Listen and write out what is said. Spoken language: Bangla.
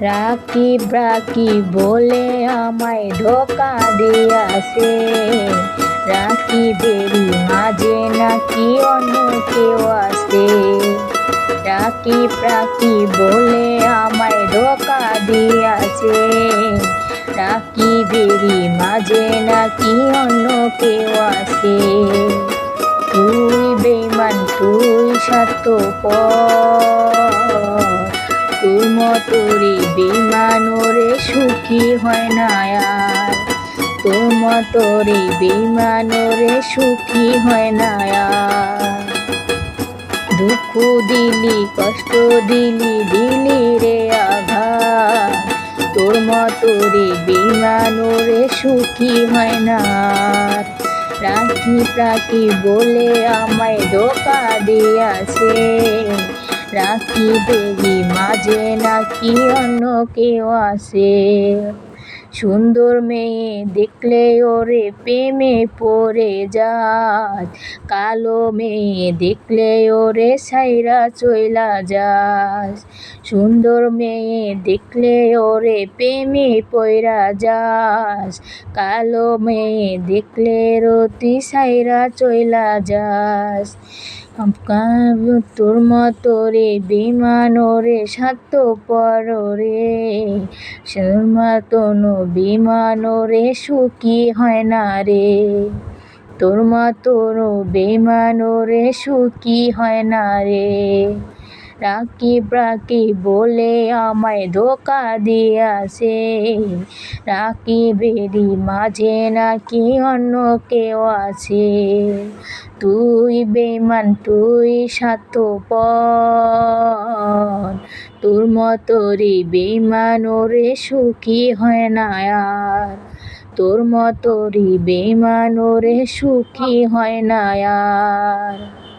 রাকি ব্রাকি বলে আমায় ধোকা দিয়াছে। রাকি বেরি মাঝে নাকি অন্য কেউ আসে। রাকি প্রাকি বলে আমায় ধোকা দিয়াছে। রাকি বেরি মাঝে নাকি অন্য কেউ আসে। তুই বেমান তুই স্বার্থপর। তোর মতরে বেমান ওরে সুখী হয় না আর। তোর মতরে সুখী হয় না দুঃখ দিলি, কষ্ট দিলি দিলি রে আঘাত তোর মতরে বেমান ওরে সুখী হয় না রাখি প্রাকি বলে আমায় ধোকা দিয়াছে। রাখি বেরি মাঝে নাকি অন্য কেউ আসে। সুন্দর মেয়ে দেখলে ওরে প্রেমে পড়ে যায়। কালো মেয়ে দেখলে ওরে সাইরা চইলা যাস সুন্দর মেয়ে দেখলে ওরে প্রেমে পয়রা যাস কালো মেয়ে দেখলে রতি সাইরা চইলা যাস তোর মতো রে বিমান রে সাত পর রে। তোর মতন বিমান রে, সুখী হয় না রে। তোর মতন বেমান রে, সুখী হয় না রে। রাকি প্রাকি বলে আমায় ধোকা দিয়াছে। রাকি বেরি মাঝে নাকি অন্য কেউ আছে। তুই বেমান তুই স্বার্থপর। তোর মতো রে বেমান রে সুখী হয় না আর। তোর মতো রে বেমান রে সুখী হয় না আর।